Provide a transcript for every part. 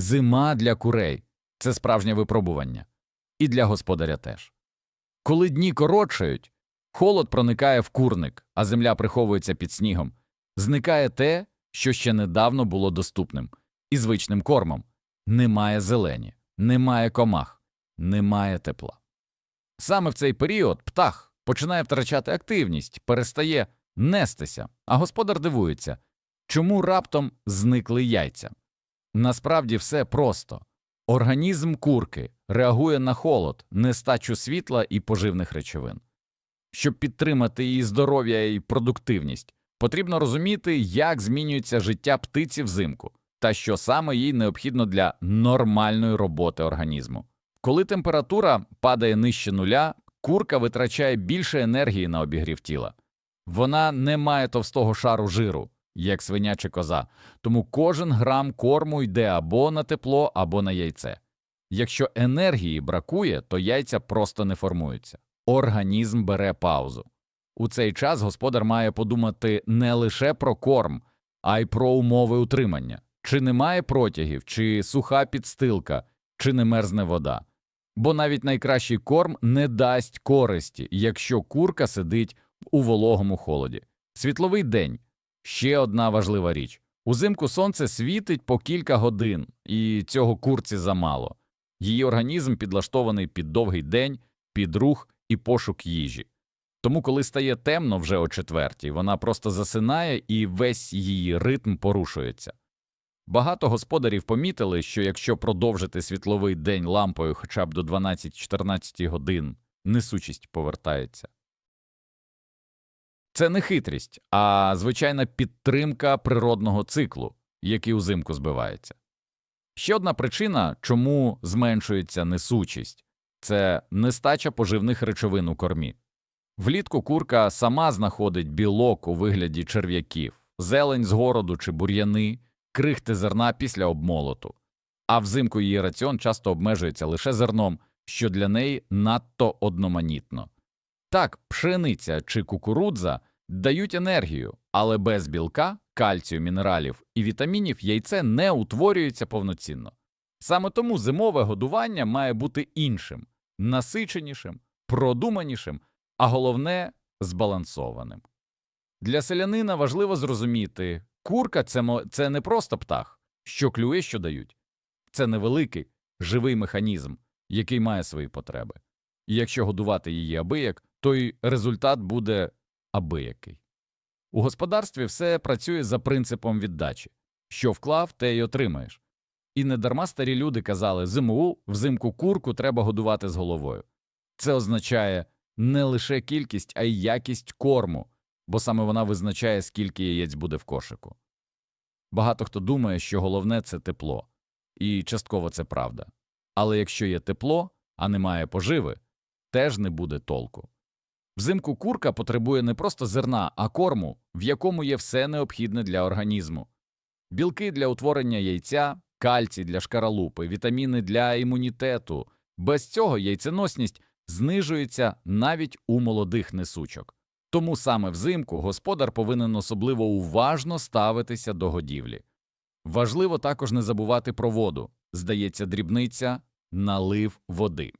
Зима для курей це справжнє випробування. І для господаря теж. Коли дні коротшають, холод проникає в курник, а земля приховується під снігом, зникає те, що ще недавно було доступним, і звичним кормом. Немає зелені, немає комах, немає тепла. Саме в цей період птах починає втрачати активність, перестає нестися, а господар дивується, чому раптом зникли яйця. Насправді все просто. Організм курки реагує на холод, нестачу світла і поживних речовин. Щоб підтримати її здоров'я і продуктивність, потрібно розуміти, як змінюється життя птиці взимку та що саме їй необхідно для нормальної роботи організму. Коли температура падає нижче нуля, курка витрачає більше енергії на обігрів тіла. Вона не має товстого шару жиру, як свиня чи коза, тому кожен грам корму йде або на тепло, або на яйце. Якщо енергії бракує, то яйця просто не формуються. Організм бере паузу. У цей час господар має подумати не лише про корм, а й про умови утримання. Чи немає протягів, чи суха підстилка, чи не мерзне вода. Бо навіть найкращий корм не дасть користі, якщо курка сидить у вологому холоді. Світловий день ще одна важлива річ. Узимку сонце світить по кілька годин, і цього курці замало. Її організм підлаштований під довгий день, під рух і пошук їжі. Тому, коли стає темно вже о четвертій, вона просто засинає і весь її ритм порушується. Багато господарів помітили, що якщо продовжити світловий день лампою хоча б до 12-14 годин, несучість повертається. Це не хитрість, а звичайна підтримка природного циклу, який узимку збивається. Ще одна причина, чому зменшується несучість це нестача поживних речовин у кормі. Влітку курка сама знаходить білок у вигляді черв'яків, зелень з городу чи бур'яни, крихти зерна після обмолоту, а взимку її раціон часто обмежується лише зерном, що для неї надто одноманітно. Так, пшениця чи кукурудза дають енергію, але без білка, кальцію, мінералів і вітамінів яйце не утворюється повноцінно. Саме тому зимове годування має бути іншим, насиченішим, продуманішим, а головне збалансованим. Для селянина важливо зрозуміти, курка це, не просто птах, що клює, що дають. Це невеликий, живий механізм, який має свої потреби. І якщо годувати її абияк, то й результат буде абиякий. У господарстві все працює за принципом віддачі що вклав, те й отримаєш. І недарма старі люди казали зиму взимку курку треба годувати з головою. Це означає не лише кількість, а й якість корму, бо саме вона визначає, скільки яєць буде в кошику. Багато хто думає, що головне це тепло, і частково це правда. Але якщо є тепло, а немає поживи, теж не буде толку. Взимку курка потребує не просто зерна, а корму, в якому є все необхідне для організму білки для утворення яйця, кальцій для шкаралупи, вітаміни для імунітету. Без цього яйценосність знижується навіть у молодих несучок. Тому саме взимку господар повинен особливо уважно ставитися до годівлі. Важливо також не забувати про воду. Здається, дрібниця налив води.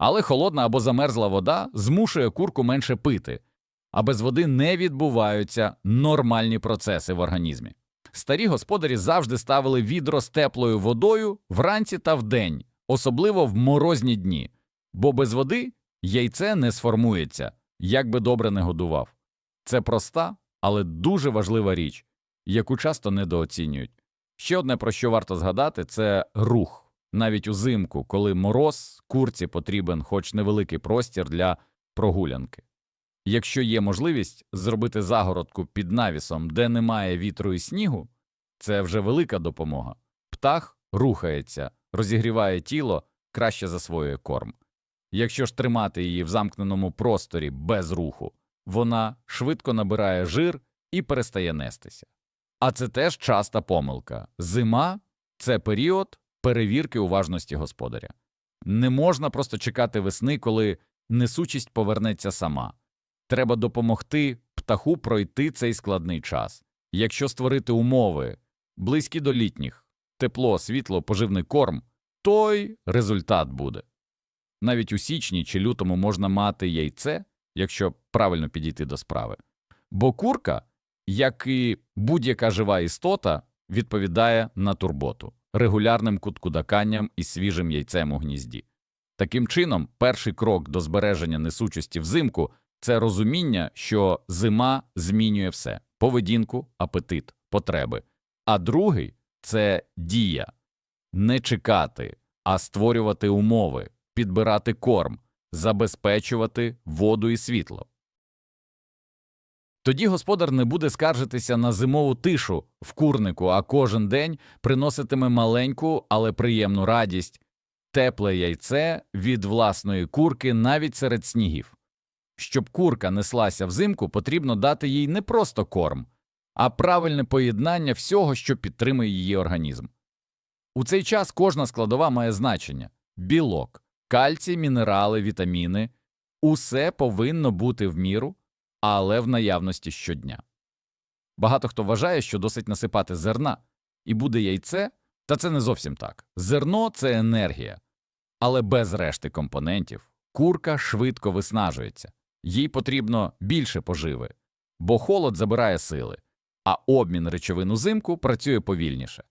Але холодна або замерзла вода змушує курку менше пити, а без води не відбуваються нормальні процеси в організмі. Старі господарі завжди ставили відро з теплою водою вранці та вдень, особливо в морозні дні, бо без води яйце не сформується, як би добре не годував. Це проста, але дуже важлива річ, яку часто недооцінюють. Ще одне, про що варто згадати, це рух. Навіть узимку, коли мороз, курці потрібен хоч невеликий простір для прогулянки. Якщо є можливість зробити загородку під навісом, де немає вітру і снігу, це вже велика допомога. Птах рухається, розігріває тіло, краще засвоює корм. Якщо ж тримати її в замкненому просторі без руху, вона швидко набирає жир і перестає нестися. А це теж часта помилка. Зима це період перевірки уважності господаря. Не можна просто чекати весни, коли несучість повернеться сама. Треба допомогти птаху пройти цей складний час. Якщо створити умови, близькі до літніх, тепло, світло, поживний корм, то й результат буде. Навіть у січні чи лютому можна мати яйце, якщо правильно підійти до справи. Бо курка, як і будь-яка жива істота, відповідає на турботу, регулярним куткудаканням і свіжим яйцем у гнізді. Таким чином, перший крок до збереження несучості взимку це розуміння, що зима змінює все поведінку, апетит, потреби. А другий це дія не чекати, а створювати умови, підбирати корм, забезпечувати воду і світло. Тоді господар не буде скаржитися на зимову тишу в курнику, а кожен день приноситиме маленьку, але приємну радість, тепле яйце від власної курки навіть серед снігів. Щоб курка неслася взимку, потрібно дати їй не просто корм, а правильне поєднання всього, що підтримує її організм. У цей час кожна складова має значення білок, кальцій, мінерали, вітаміни усе повинно бути в міру, але в наявності щодня. Багато хто вважає, що досить насипати зерна, і буде яйце, та це не зовсім так. Зерно це енергія, але без решти компонентів курка швидко виснажується, їй потрібно більше поживи, бо холод забирає сили, а обмін речовин узимку працює повільніше.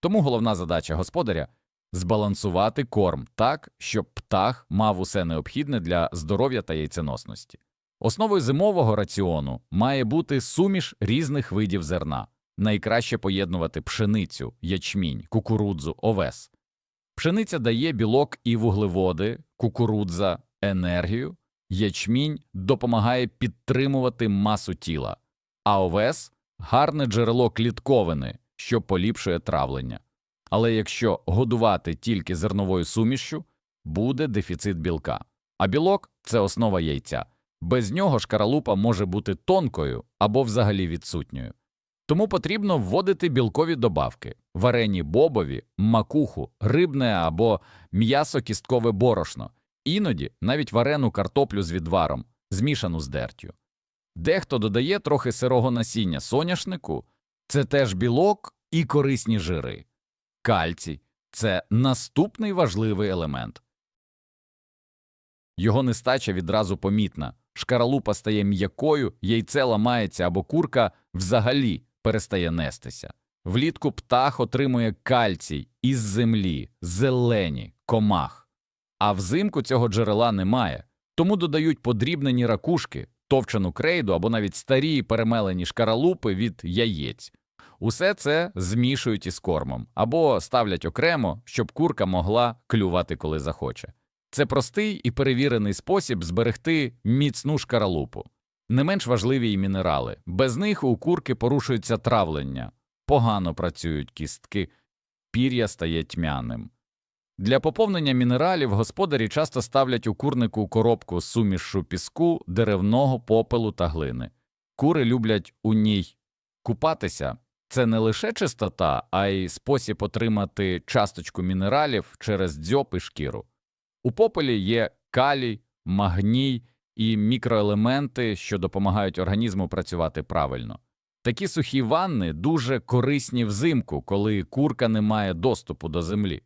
Тому головна задача господаря збалансувати корм так, щоб птах мав усе необхідне для здоров'я та яйценосності. Основою зимового раціону має бути суміш різних видів зерна. Найкраще поєднувати пшеницю, ячмінь, кукурудзу, овес. Пшениця дає білок і вуглеводи, кукурудза енергію, ячмінь допомагає підтримувати масу тіла, а овес гарне джерело клітковини, що поліпшує травлення. Але якщо годувати тільки зерновою сумішшю, буде дефіцит білка. А білок це основа яйця. Без нього шкаралупа може бути тонкою або взагалі відсутньою. Тому потрібно вводити білкові добавки варені бобові, макуху, рибне або м'ясо-кісткове борошно, іноді навіть варену картоплю з відваром, змішану з дертю. Дехто додає трохи сирого насіння соняшнику, це теж білок і корисні жири. Кальцій це наступний важливий елемент. Його нестача відразу помітна. Шкаралупа стає м'якою, яйце ламається або курка взагалі перестає нестися. Влітку птах отримує кальцій із землі, зелені, комах. А взимку цього джерела немає, тому додають подрібнені ракушки, товчену крейду або навіть старі перемелені шкаралупи від яєць. Усе це змішують із кормом або ставлять окремо, щоб курка могла клювати, коли захоче. Це простий і перевірений спосіб зберегти міцну шкаралупу. Не менш важливі й мінерали. Без них у курки порушується травлення, погано працюють кістки, пір'я стає тьмяним. Для поповнення мінералів господарі часто ставлять у курнику коробку з сумішу піску, деревного попелу та глини. Кури люблять у ній купатися. Це не лише чистота, а й спосіб отримати часточку мінералів через дзьоб і шкіру. У попелі є калій, магній і мікроелементи, що допомагають організму працювати правильно. Такі сухі ванни дуже корисні взимку, коли курка не має доступу до землі.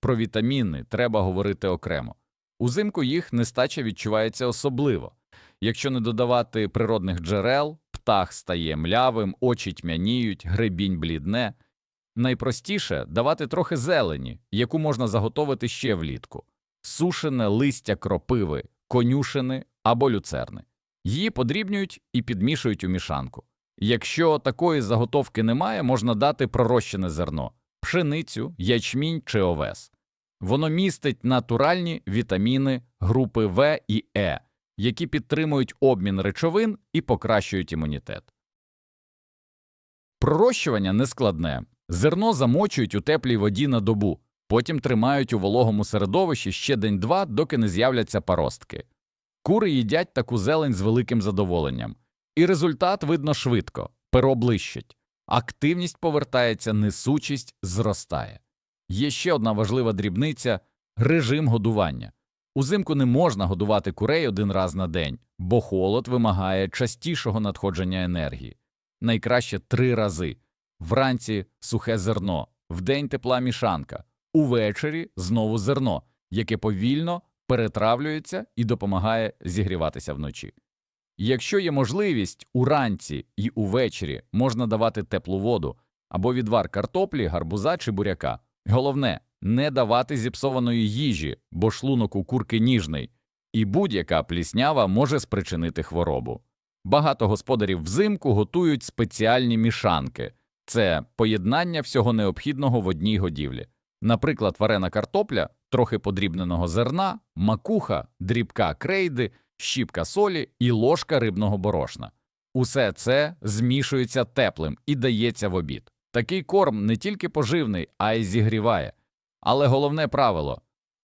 Про вітаміни треба говорити окремо. Узимку їх нестача відчувається особливо. Якщо не додавати природних джерел, птах стає млявим, очі тьмяніють, гребінь блідне. Найпростіше давати трохи зелені, яку можна заготовити ще влітку сушене листя кропиви, конюшини або люцерни. Її подрібнюють і підмішують у мішанку. Якщо такої заготовки немає, можна дати пророщене зерно, пшеницю, ячмінь чи овес. Воно містить натуральні вітаміни групи В і Е, які підтримують обмін речовин і покращують імунітет. Пророщування нескладне. Зерно замочують у теплій воді на добу, потім тримають у вологому середовищі ще день-два, доки не з'являться паростки. Кури їдять таку зелень з великим задоволенням, і результат видно швидко перо блищить, активність повертається, несучість зростає. Є ще одна важлива дрібниця режим годування. Узимку не можна годувати курей один раз на день, бо холод вимагає частішого надходження енергії. Найкраще три рази вранці сухе зерно, вдень тепла мішанка, увечері знову зерно, яке повільно перетравлюється і допомагає зігріватися вночі. Якщо є можливість, уранці і увечері можна давати теплу воду або відвар картоплі, гарбуза чи буряка. Головне не давати зіпсованої їжі, бо шлунок у курки ніжний, і будь-яка пліснява може спричинити хворобу. Багато господарів взимку готують спеціальні мішанки це поєднання всього необхідного в одній годівлі. Наприклад, варена картопля, трохи подрібненого зерна, макуха, дрібка крейди, щіпка солі і ложка рибного борошна. Усе це змішується теплим і дається в обід. Такий корм не тільки поживний, а й зігріває. Але головне правило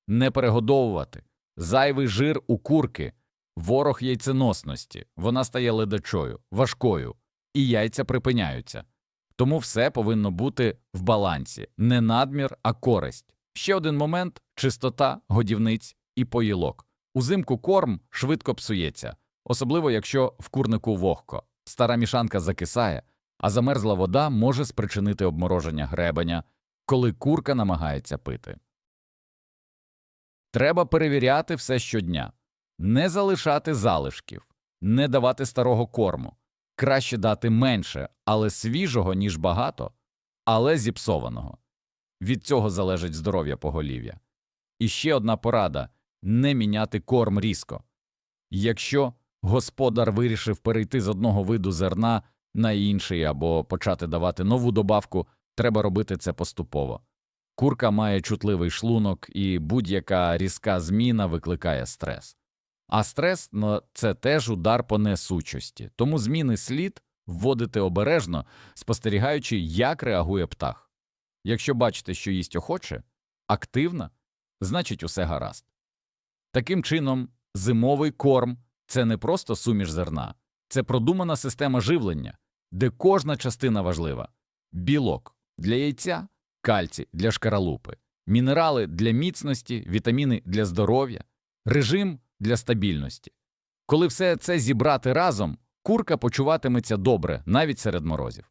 не перегодовувати. Зайвий жир у курки, ворог яйценосності, вона стає ледачою, важкою, і яйця припиняються. Тому все повинно бути в балансі, не надмір, а користь. Ще один момент чистота, годівниць і поїлок. Узимку корм швидко псується, особливо якщо в курнику вогко. Стара мішанка закисає, а замерзла вода може спричинити обмороження гребеня, коли курка намагається пити. Треба перевіряти все щодня, не залишати залишків, не давати старого корму. Краще дати менше, але свіжого, ніж багато, але зіпсованого. Від цього залежить здоров'я поголів'я. І ще одна порада не міняти корм різко. Якщо господар вирішив перейти з одного виду зерна на інший або почати давати нову добавку, треба робити це поступово. Курка має чутливий шлунок, і будь-яка різка зміна викликає стрес. А стрес ну, це теж удар по несучості, тому зміни слід вводити обережно, спостерігаючи, як реагує птах. Якщо бачите, що їсть охоче, активна, значить усе гаразд. Таким чином, зимовий корм це не просто суміш зерна, це продумана система живлення, де кожна частина важлива білок для яйця, кальцій для шкаралупи, мінерали для міцності, вітаміни для здоров'я, режим для стабільності. Коли все це зібрати разом, курка почуватиметься добре навіть серед морозів.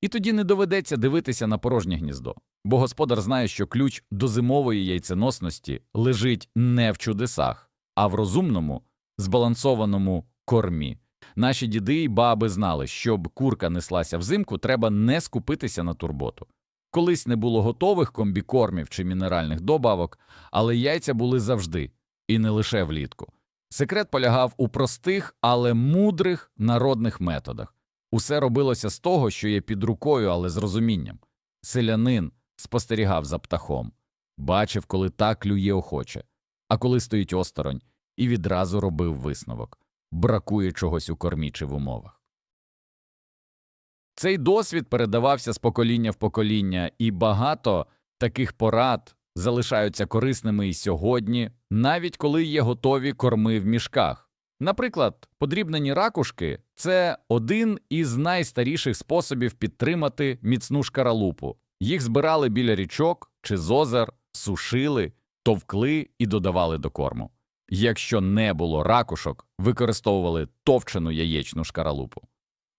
І тоді не доведеться дивитися на порожнє гніздо, бо господар знає, що ключ до зимової яйценосності лежить не в чудесах, а в розумному, збалансованому кормі. Наші діди й баби знали, щоб курка неслася взимку, треба не скупитися на турботу. Колись не було готових комбікормів чи мінеральних добавок, але яйця були завжди, і не лише влітку. Секрет полягав у простих, але мудрих народних методах. Усе робилося з того, що є під рукою, але з розумінням. Селянин спостерігав за птахом, бачив, коли так клює охоче, а коли стоїть осторонь, і відразу робив висновок бракує чогось у кормі чи в умовах. Цей досвід передавався з покоління в покоління, і багато таких порад залишаються корисними і сьогодні, навіть коли є готові корми в мішках. Наприклад, подрібнені ракушки це один із найстаріших способів підтримати міцну шкаралупу. Їх збирали біля річок чи з озер, сушили, товкли і додавали до корму. Якщо не було ракушок, використовували товчену яєчну шкаралупу.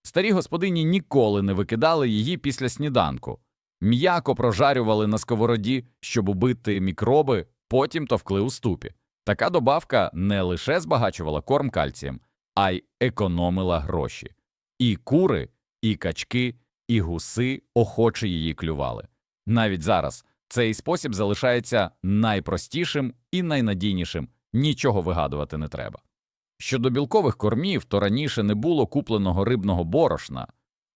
Старі господині ніколи не викидали її після сніданку, м'яко прожарювали на сковороді, щоб убити мікроби, потім товкли у ступі. Така добавка не лише збагачувала корм кальцієм, а й економила гроші. І кури, і качки, і гуси охоче її клювали. Навіть зараз цей спосіб залишається найпростішим і найнадійнішим, нічого вигадувати не треба. Щодо білкових кормів, то раніше не було купленого рибного борошна,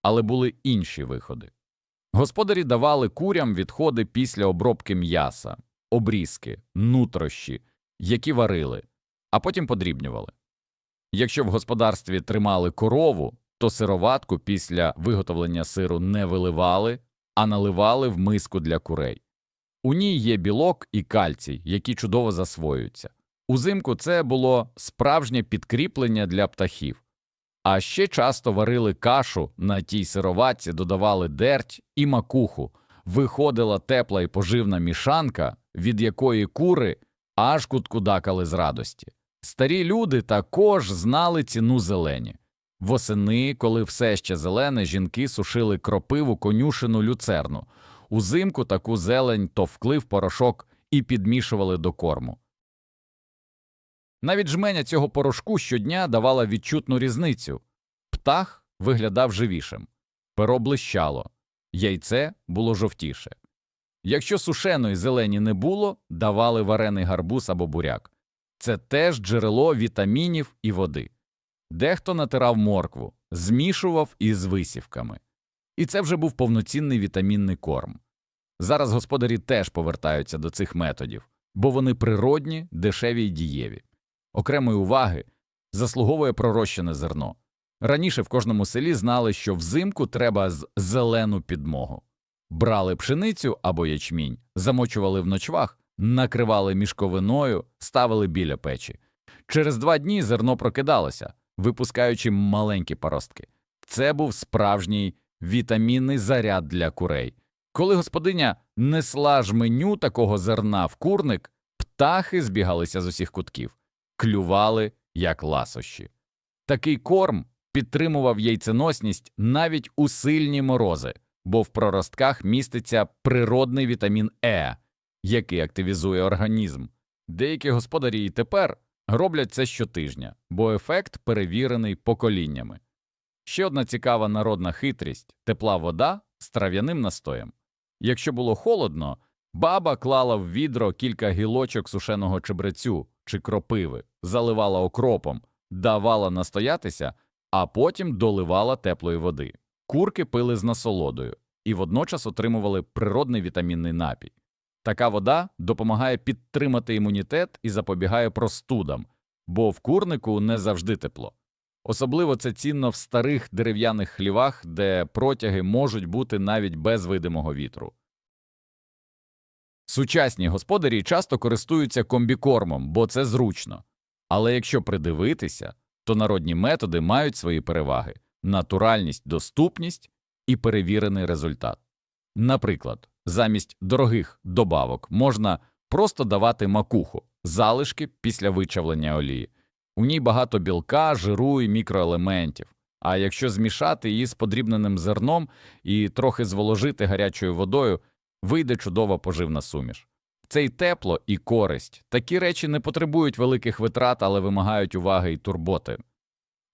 але були інші виходи. Господарі давали курям відходи після обробки м'яса, обрізки, нутрощі, які варили, а потім подрібнювали. Якщо в господарстві тримали корову, то сироватку після виготовлення сиру не виливали, а наливали в миску для курей. У ній є білок і кальцій, які чудово засвоюються. Узимку це було справжнє підкріплення для птахів. А ще часто варили кашу на тій сироватці, додавали дерть і макуху, виходила тепла і поживна мішанка, від якої кури аж куткудакали з радості. Старі люди також знали ціну зелені. Восени, коли все ще зелене, жінки сушили кропиву конюшину люцерну. Узимку таку зелень товкли в порошок і підмішували до корму. Навіть жменя цього порошку щодня давала відчутну різницю. Птах виглядав живішим, перо блищало, яйце було жовтіше. Якщо сушеної зелені не було, давали варений гарбуз або буряк. Це теж джерело вітамінів і води. Дехто натирав моркву, змішував із висівками. І це вже був повноцінний вітамінний корм. Зараз господарі теж повертаються до цих методів, бо вони природні, дешеві й дієві. Окремої уваги заслуговує пророщене зерно. Раніше в кожному селі знали, що взимку треба з зелену підмогу. Брали пшеницю або ячмінь, замочували в ночвах, накривали мішковиною, ставили біля печі. Через два дні зерно прокидалося, випускаючи маленькі паростки. Це був справжній вітамінний заряд для курей. Коли господиня несла жменю такого зерна в курник, птахи збігалися з усіх кутків, клювали як ласощі. Такий корм підтримував яйценосність навіть у сильні морози, бо в проростках міститься природний вітамін Е, який активізує організм. Деякі господарі і тепер роблять це щотижня, бо ефект перевірений поколіннями. Ще одна цікава народна хитрість тепла вода з трав'яним настоєм. Якщо було холодно, баба клала в відро кілька гілочок сушеного чебрецю чи кропиви, заливала окропом, давала настоятися, а потім доливала теплої води. Курки пили з насолодою і водночас отримували природний вітамінний напій. Така вода допомагає підтримати імунітет і запобігає простудам, бо в курнику не завжди тепло. Особливо це цінно в старих дерев'яних хлівах, де протяги можуть бути навіть без видимого вітру. Сучасні господарі часто користуються комбікормом, бо це зручно. Але якщо придивитися, то народні методи мають свої переваги натуральність, доступність і перевірений результат. Наприклад, замість дорогих добавок можна просто давати макуху, залишки після вичавлення олії. У ній багато білка, жиру і мікроелементів. А якщо змішати її з подрібненим зерном і трохи зволожити гарячою водою, вийде чудова поживна суміш. Це й тепло, і користь. Такі речі не потребують великих витрат, але вимагають уваги і турботи.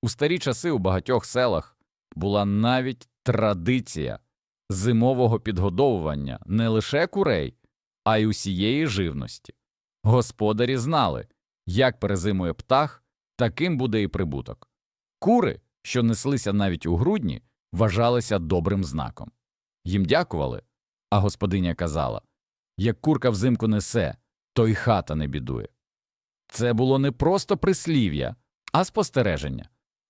У старі часи у багатьох селах була навіть традиція зимового підгодовування не лише курей, а й усієї живності. Господарі знали, як перезимує птах, таким буде і прибуток. Кури, що неслися навіть у грудні, вважалися добрим знаком. Їм дякували, а господиня казала як курка взимку несе, то й хата не бідує. Це було не просто прислів'я, а спостереження,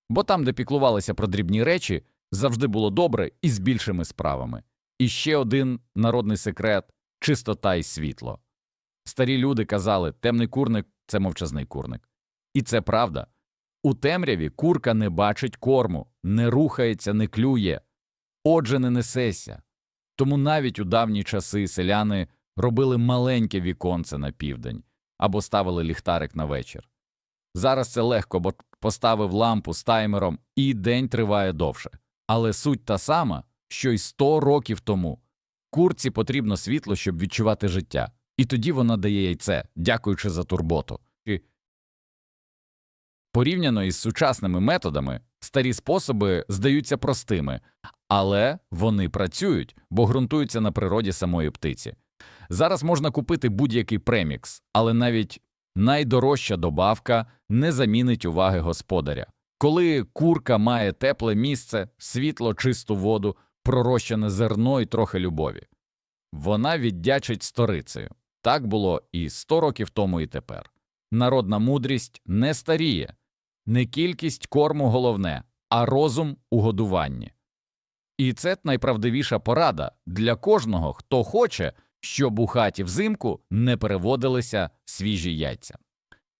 бо там, де піклувалися про дрібні речі, завжди було добре і з більшими справами. І ще один народний секрет чистота і світло. Старі люди казали, темний курник це мовчазний курник. І це правда. У темряві курка не бачить корму, не рухається, не клює, отже, не несеся. Тому навіть у давні часи селяни робили маленьке віконце на південь або ставили ліхтарик на вечір. Зараз це легко, бо поставив лампу з таймером і день триває довше. Але суть та сама, що й сто років тому. Курці потрібно світло, щоб відчувати життя, і тоді вона дає яйце, дякуючи за турботу. Порівняно із сучасними методами, старі способи здаються простими, але вони працюють, бо ґрунтуються на природі самої птиці. Зараз можна купити будь-який премікс, але навіть найдорожча добавка не замінить уваги господаря. Коли курка має тепле місце, світло, чисту воду, пророщене зерно і трохи любові, вона віддячить сторицею. Так було і сто років тому, і тепер. Народна мудрість не старіє, не кількість корму головне, а розум у годуванні. І це найправдивіша порада для кожного, хто хоче, щоб у хаті взимку не переводилися свіжі яйця.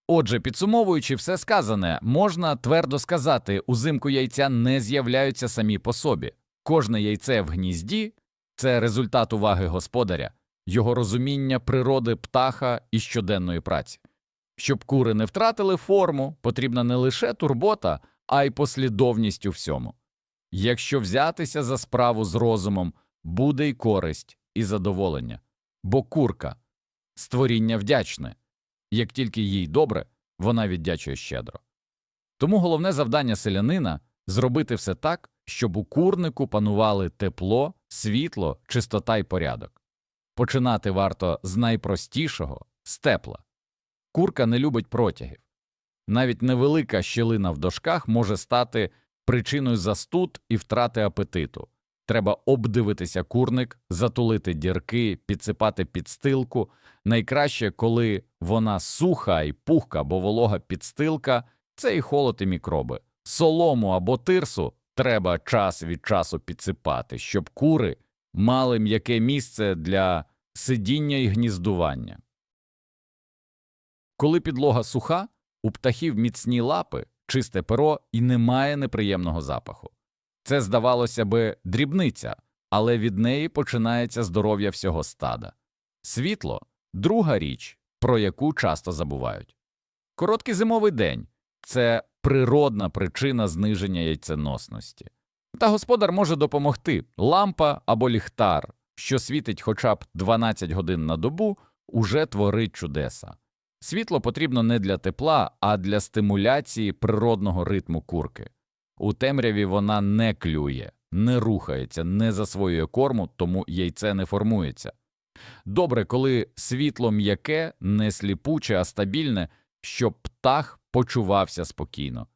Отже, підсумовуючи все сказане, можна твердо сказати, узимку яйця не з'являються самі по собі. Кожне яйце в гнізді це результат уваги господаря, його розуміння природи птаха і щоденної праці. Щоб кури не втратили форму, потрібна не лише турбота, а й послідовність у всьому. Якщо взятися за справу з розумом, буде й користь, і задоволення. Бо курка створіння вдячне. Як тільки їй добре, вона віддячує щедро. Тому головне завдання селянина зробити все так, щоб у курнику панували тепло, світло, чистота й порядок. Починати варто з найпростішого з тепла. Курка не любить протягів. Навіть невелика щілина в дошках може стати причиною застуд і втрати апетиту. Треба обдивитися курник, затулити дірки, підсипати підстилку. Найкраще, коли вона суха і пухка, бо волога підстилка це і холод, і мікроби. Солому або тирсу треба час від часу підсипати, щоб кури мали м'яке місце для сидіння і гніздування. Коли підлога суха, у птахів міцні лапи, чисте перо і немає неприємного запаху. Це, здавалося би, дрібниця, але від неї починається здоров'я всього стада. Світло друга річ, про яку часто забувають. Короткий зимовий день це природна причина зниження яйценосності. Та господар може допомогти лампа або ліхтар, що світить хоча б 12 годин на добу, уже творить чудеса. Світло потрібно не для тепла, а для стимуляції природного ритму курки. У темряві вона не клює, не рухається, не засвоює корму, тому яйце не формується. Добре, коли світло м'яке, не сліпуче, а стабільне, щоб птах почувався спокійно.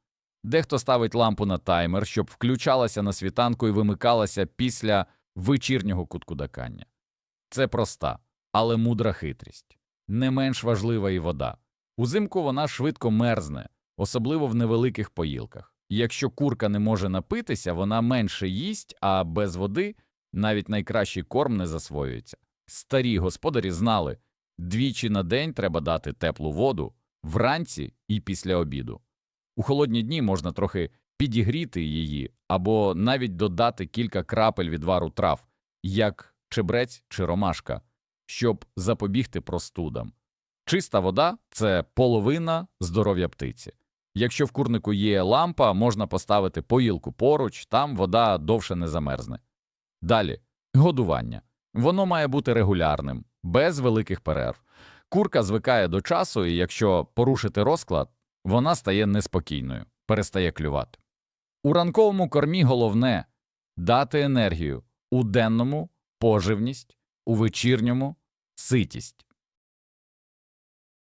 Дехто ставить лампу на таймер, щоб включалася на світанку і вимикалася після вечірнього куткудакання. Це проста, але мудра хитрість. Не менш важлива і вода. Узимку вона швидко мерзне, особливо в невеликих поїлках. Якщо курка не може напитися, вона менше їсть, а без води навіть найкращий корм не засвоюється. Старі господарі знали, двічі на день треба дати теплу воду вранці і після обіду. У холодні дні можна трохи підігріти її або навіть додати кілька крапель відвару трав, як чебрець чи ромашка, щоб запобігти простудам. Чиста вода це половина здоров'я птиці. Якщо в курнику є лампа, можна поставити поїлку поруч, там вода довше не замерзне. Далі годування. Воно має бути регулярним, без великих перерв. Курка звикає до часу, і якщо порушити розклад, вона стає неспокійною, перестає клювати. У ранковому кормі головне дати енергію, у денному поживність, у вечірньому ситість.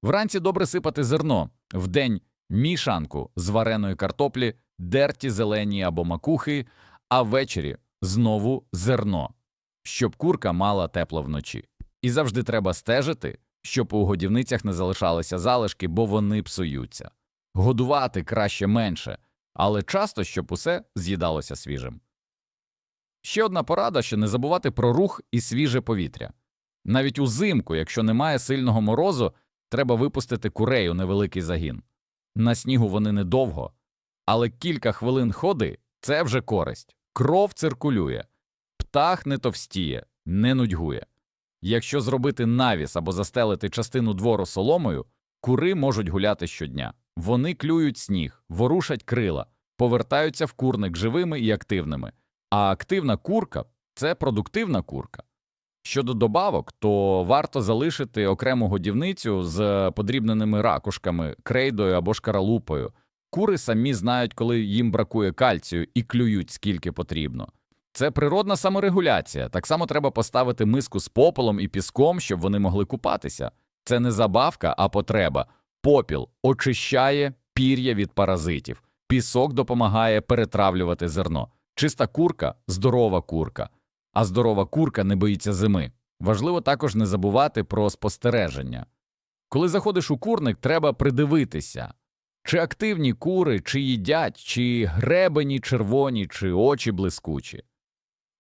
Вранці добре сипати зерно, вдень мішанку з вареної картоплі, дерті зелені або макухи, а ввечері знову зерно, щоб курка мала тепло вночі. І завжди треба стежити, щоб у годівницях не залишалися залишки, бо вони псуються. Годувати краще менше, але часто, щоб усе з'їдалося свіжим. Ще одна порада, що не забувати про рух і свіже повітря. Навіть узимку, якщо немає сильного морозу, треба випустити курей у невеликий загін. На снігу вони недовго, але кілька хвилин ходи це вже користь. Кров циркулює, птах не товстіє, не нудьгує. Якщо зробити навіс або застелити частину двору соломою, кури можуть гуляти щодня. Вони клюють сніг, ворушать крила, повертаються в курник живими і активними. А активна курка це продуктивна курка. Щодо добавок, то варто залишити окрему годівницю з подрібненими ракушками, крейдою або шкаралупою. Кури самі знають, коли їм бракує кальцію і клюють скільки потрібно. Це природна саморегуляція. Так само треба поставити миску з попелом і піском, щоб вони могли купатися. Це не забавка, а потреба. Попіл очищає пір'я від паразитів, пісок допомагає перетравлювати зерно. Чиста курка здорова курка, а здорова курка не боїться зими. Важливо також не забувати про спостереження. Коли заходиш у курник, треба придивитися, чи активні кури, чи їдять, чи гребені червоні, чи очі блискучі.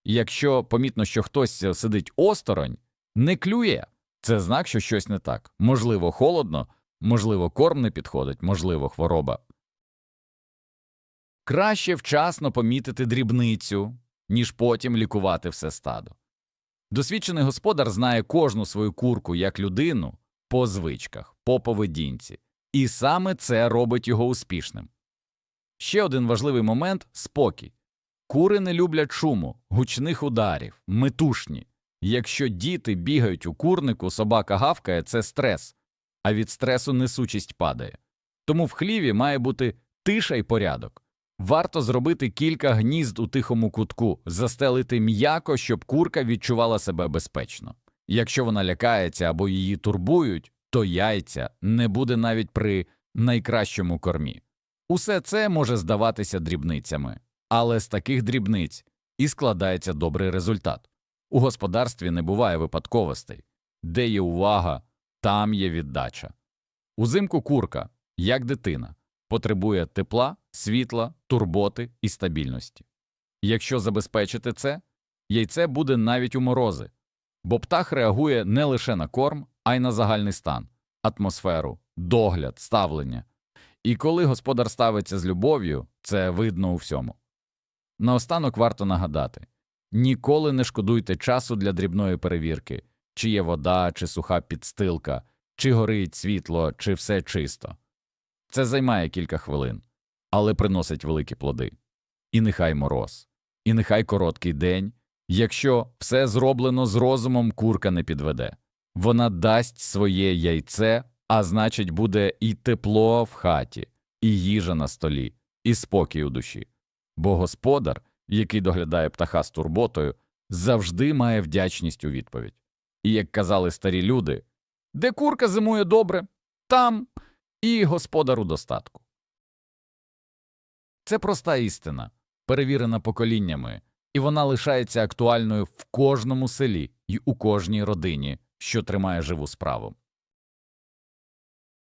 Якщо помітно, що хтось сидить осторонь, не клює, це знак, що щось не так. Можливо, холодно, можливо, корм не підходить, можливо, хвороба. Краще вчасно помітити дрібницю, ніж потім лікувати все стадо. Досвідчений господар знає кожну свою курку як людину по звичках, по поведінці, і саме це робить його успішним. Ще один важливий момент спокій. Кури не люблять шуму, гучних ударів, метушні. Якщо діти бігають у курнику, собака гавкає це стрес, а від стресу несучість падає. Тому в хліві має бути тиша й порядок. Варто зробити кілька гнізд у тихому кутку, застелити м'яко, щоб курка відчувала себе безпечно. Якщо вона лякається або її турбують, то яйця не буде навіть при найкращому кормі. Усе це може здаватися дрібницями, але з таких дрібниць і складається добрий результат. У господарстві не буває випадковостей. Де є увага, там є віддача. Узимку курка, як дитина, потребує тепла, світла, турботи і стабільності. Якщо забезпечити це, яйце буде навіть у морози, бо птах реагує не лише на корм, а й на загальний стан, атмосферу, догляд, ставлення. І коли господар ставиться з любов'ю, це видно у всьому. Наостанок варто нагадати ніколи не шкодуйте часу для дрібної перевірки, чи є вода, чи суха підстилка, чи горить світло, чи все чисто. Це займає кілька хвилин, але приносить великі плоди. І нехай мороз, і нехай короткий день. Якщо все зроблено з розумом, курка не підведе. Вона дасть своє яйце, а значить, буде і тепло в хаті, і їжа на столі, і спокій у душі. Бо господар, який доглядає птаха з турботою, завжди має вдячність у відповідь. І як казали старі люди, де курка зимує добре, там і господар у достатку. Це проста істина, перевірена поколіннями, і вона лишається актуальною в кожному селі і у кожній родині, що тримає живу справу.